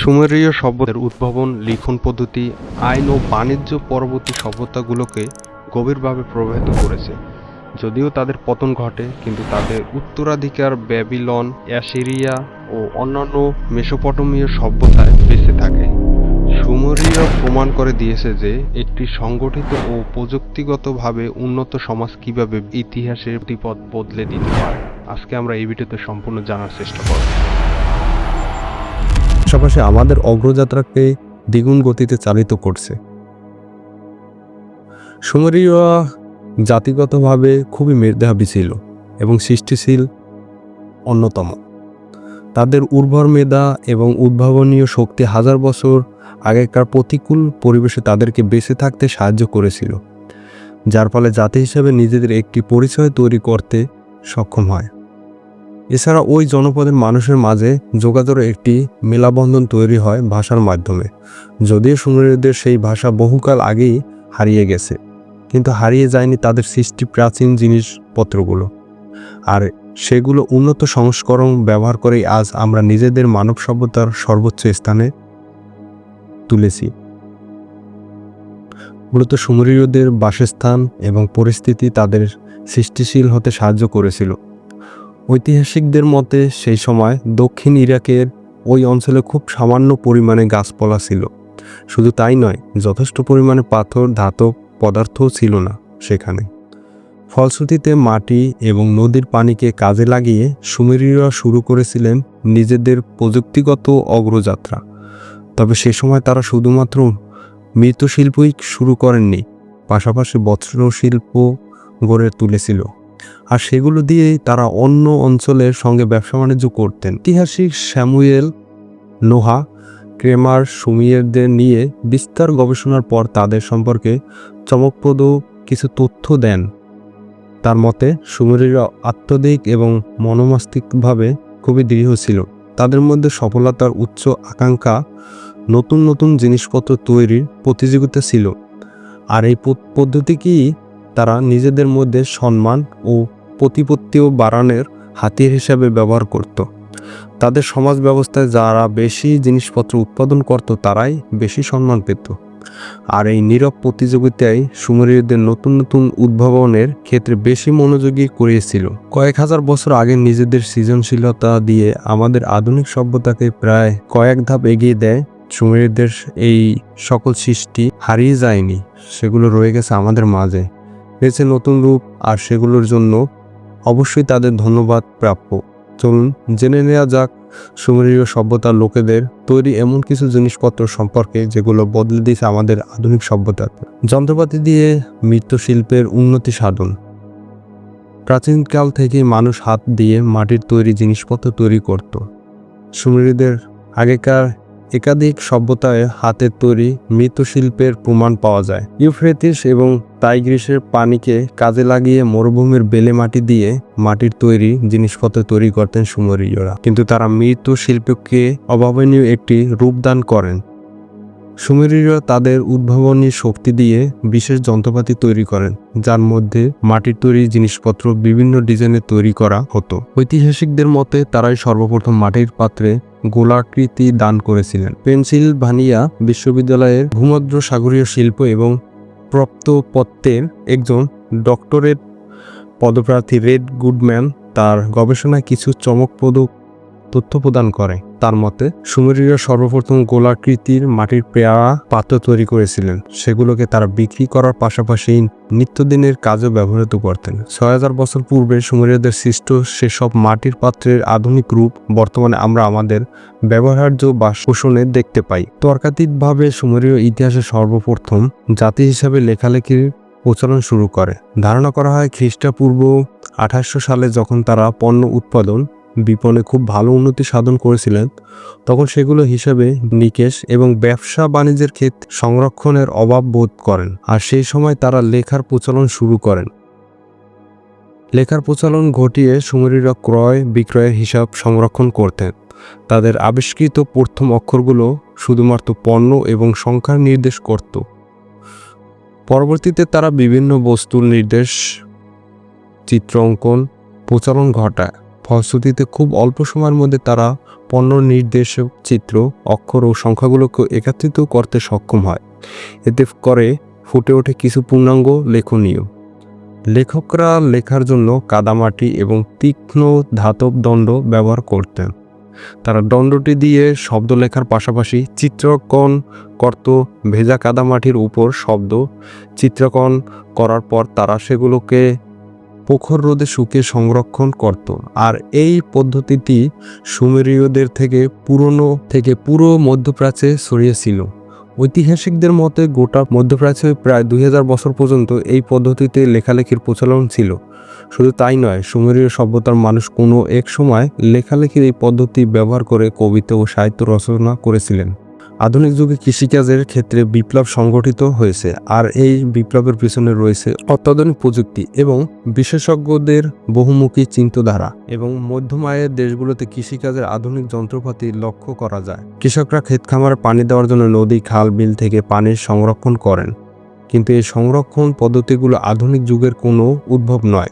সুমেরীয় সভ্যতার উদ্ভাবন, লিখন পদ্ধতি, আইন ও বাণিজ্য পরবর্তী সভ্যতাগুলোকে গভীরভাবে প্রভাবিত করেছে। যদিও তাদের পতন ঘটে, কিন্তু তাদের উত্তরাধিকার ব্যাবিলন, অ্যাসিরিয়া ও অন্যান্য মেসোপটেমীয় সভ্যতায় বেঁচে থাকে। সুমেরীয় প্রমাণ করে দিয়েছে যে, একটি সংগঠিত ও প্রযুক্তিগতভাবে উন্নত সমাজ কীভাবে ইতিহাসের গতিপথ বদলে দিতে পারে। আজকে আমরা এই ভিডিওতে সম্পূর্ণ জানার চেষ্টা করব। পাশাপাশি আমাদের অগ্রযাত্রাকে দ্বিগুণ গতিতে চালিত করছে। সুমেরীয় জাতিগতভাবে খুবই মেধাবী ছিল এবং সৃষ্টিশীল অন্যতম। তাদের উর্বর মেধা এবং উদ্ভাবনীয় শক্তি হাজার বছর আগেকার প্রতিকূল পরিবেশে তাদেরকে বেঁচে থাকতে সাহায্য করেছিল, যার ফলে জাতি হিসেবে নিজেদের একটি পরিচয় তৈরি করতে সক্ষম হয়। এছাড়া ওই জনপদের মানুষের মাঝে যোগাযোগের একটি মেলাবন্ধন তৈরি হয় ভাষার মাধ্যমে। যদিও সুমেরীয়দের সেই ভাষা বহুকাল আগেই হারিয়ে গেছে, কিন্তু হারিয়ে যায়নি তাদের সৃষ্টি প্রাচীন জিনিসপত্রগুলো। আর সেগুলো উন্নত সংস্করণ ব্যবহার করেই আজ আমরা নিজেদের মানব সভ্যতার সর্বোচ্চ স্থানে তুলেছি। মূলত সুমেরীয়দের বাসস্থান এবং পরিস্থিতি তাদের সৃষ্টিশীল হতে সাহায্য করেছিল। ঐতিহাসিকদের মতে, সেই সময় দক্ষিণ ইরাকের ওই অঞ্চলে খুব সামান্য পরিমাণে গাছপালা ছিল। শুধু তাই নয়, যথেষ্ট পরিমাণে পাথর, ধাতব পদার্থও ছিল না সেখানে। ফলশ্রুতিতে মাটি এবং নদীর পানিকে কাজে লাগিয়ে সুমেরীয়রা শুরু করেছিলেন নিজেদের প্রযুক্তিগত অগ্রযাত্রা। তবে সে সময় তারা শুধুমাত্র মৃৎশিল্পই শুরু করেননি, পাশাপাশি বস্ত্রশিল্প গড়ে তুলেছিল। আর সেগুলো দিয়েই তারা অন্য অঞ্চলের সঙ্গে ব্যবসা বাণিজ্য করতেন। ঐতিহাসিক স্যামুয়েল নোহা, ক্রেমার সুমিয়েরদের নিয়ে বিস্তার গবেষণার পর তাদের সম্পর্কে চমকপ্রদ কিছু তথ্য দেন। তার মতে সুমেরীরা আত্মদিক এবং মনোমাস্তিকভাবে খুবই দৃঢ় ছিল। তাদের মধ্যে সফলতার উচ্চ আকাঙ্ক্ষা নতুন নতুন জিনিসপত্র তৈরির প্রতিযোগিতা ছিল। আর এই পদ- পদ্ধতিকেই তারা নিজেদের মধ্যে সম্মান ও প্রতিপত্তিও বাড়ানোর হাতিয়ার হিসাবে ব্যবহার করত। তাদের সমাজ ব্যবস্থায় যারা বেশি জিনিসপত্র উৎপাদন করত, তারাই বেশি সম্মান পেত। আর এই নীরব প্রতিযোগিতায় সুমেরীয়দের নতুন নতুন উদ্ভাবনের ক্ষেত্রে বেশি মনোযোগী করিয়েছিল কয়েক হাজার বছর আগে নিজেদের সৃজনশীলতা দিয়ে আমাদের আধুনিক সভ্যতাকে প্রায় কয়েক ধাপ এগিয়ে দেয় সুমেরীয়দের এই সকল সৃষ্টি হারিয়ে যায়নি। সেগুলো রয়ে গেছে আমাদের মাঝে। পেয়েছে নতুন রূপ আর সেগুলোর জন্য অবশ্যই তাদের ধন্যবাদ প্রাপ্য। চলুন, জেনে নেওয়া যাক সুমেরীয় সভ্যতার লোকেদের তৈরি এমন কিছু জিনিসপত্র সম্পর্কে যেগুলো বদলে দিয়েছে আমাদের আধুনিক সভ্যতাকে যন্ত্রপাতি দিয়ে মৃৎশিল্পের উন্নতি সাধন। প্রাচীনকাল থেকে মানুষ হাত দিয়ে মাটির তৈরি জিনিসপত্র তৈরি করত। সুমেরীদের আগেকার একাধিক সভ্যতায় হাতের তৈরি মৃৎশিল্পের প্রমাণ পাওয়া যায়। ইউফ্রেটিস এবং টাইগ্রিসের পানিকে কাজে লাগিয়ে মরুভূমির বেলে মাটি দিয়ে মাটির তৈরি জিনিসপত্র তৈরি করতেন সুমেরীয়রা। কিন্তু তারা মৃৎশিল্পকে অভাবনীয় একটি রূপদান করেন। সুমেরীয়রা তাদের উদ্ভাবনী শক্তি দিয়ে বিশেষ যন্ত্রপাতি তৈরি করেন, যার মধ্যে মাটির তৈরি জিনিসপত্র বিভিন্ন ডিজাইনে তৈরি করা হতো। ঐতিহাসিকদের মতে তারাই সর্বপ্রথম মাটির পাত্রে গোলাকৃতি দান করেছিলেন। পেনসিলভানিয়া বিশ্ববিদ্যালয়ের ভূমধ্য সাগরীয় শিল্প এবং প্রপ্তপত্তের একজন ডক্টরেট পদপ্রার্থী রেড গুডম্যান তার গবেষণায় কিছু চমকপ্রদ তথ্য প্রদান করে। তার মতে সুমেরীয়রা সর্বপ্রথম গোলাকৃতির মাটির পেয়ারা, পাত্র তৈরি করেছিলেন। সেগুলোকে তারা বিক্রি করার পাশাপাশি নিত্যদিনের কাজে ব্যবহৃত করতেন। ছয় হাজার বছর পূর্বে সুমেরীয়দের সৃষ্ট সেসব মাটির পাত্রের আধুনিক রূপ বর্তমানে আমরা আমাদের ব্যবহার্য বা শোষণে দেখতে পাই। তর্কাতীতভাবে সুমেরীয় ইতিহাসে সর্বপ্রথম জাতি হিসাবে লেখালেখির প্রচলন শুরু করে। ধারণা করা হয় খ্রিস্টপূর্ব আঠাশশো সালে যখন তারা পণ্য উৎপাদন বিপণে খুব ভালো উন্নতি সাধন করেছিলেন, তখন সেগুলো হিসাবে নিকেশ এবং ব্যবসা বাণিজ্যের ক্ষেত্রে সংরক্ষণের অভাব বোধ করেন আর সেই সময় তারা লেখার প্রচলন শুরু করেন। লেখার প্রচলন ঘটিয়ে সুমেরীরা ক্রয়, বিক্রয়ের হিসাব সংরক্ষণ করতেন। তাদের আবিষ্কৃত প্রথম অক্ষরগুলো শুধুমাত্র পণ্য এবং সংখ্যার নির্দেশ করত। পরবর্তীতে তারা বিভিন্ন বস্তুর নির্দেশ, চিত্র অঙ্কন, প্রচলন ঘটায়। ফলশ্রুতিতে খুব অল্প সময়ের মধ্যে তারা পণ্য নির্দেশক চিত্র, অক্ষর ও সংখ্যাগুলোকে একত্রিত করতে সক্ষম হয়। এতে করে ফুটে ওঠে কিছু পূর্ণাঙ্গ লেখনীয়। লেখকরা লেখার জন্য কাদামাটি এবং তীক্ষ্ণ ধাতব দণ্ড ব্যবহার করতেন। তারা দণ্ডটি দিয়ে শব্দ লেখার পাশাপাশি চিত্রকণ করত। ভেজা কাদামাটির উপর শব্দ চিত্রকন করার পর তারা সেগুলোকে প্রখর রোদে শুকিয়ে সংরক্ষণ করত। আর এই পদ্ধতিটি সুমেরীয়দের থেকে পুরনো থেকে পুরো মধ্যপ্রাচ্যে ছড়িয়েছিল ঐতিহাসিকদের মতে গোটা মধ্যপ্রাচ্যে প্রায় দুই হাজার বছর পর্যন্ত এই পদ্ধতিতে লেখালেখির প্রচলন ছিল। শুধু তাই নয়, সুমেরীয় সভ্যতার মানুষ কোনো এক সময় লেখালেখির এই পদ্ধতি ব্যবহার করে কবিতা ও সাহিত্য রচনা করেছিলেন। আধুনিক যুগে কৃষিকাজের ক্ষেত্রে বিপ্লব সংগঠিত হয়েছে আর এই বিপ্লবের পিছনে রয়েছে অত্যাধুনিক প্রযুক্তি এবং বিশেষজ্ঞদের বহুমুখী চিন্তাধারা এবং মধ্যম আয়ের দেশগুলোতে কৃষিকাজের আধুনিক যন্ত্রপাতি লক্ষ্য করা যায়। কৃষকরা ক্ষেত খামারে পানি দেওয়ার জন্য নদী, খাল, বিল থেকে পানির সংরক্ষণ করেন। কিন্তু এই সংরক্ষণ পদ্ধতিগুলো আধুনিক যুগের কোনো উদ্ভব নয়।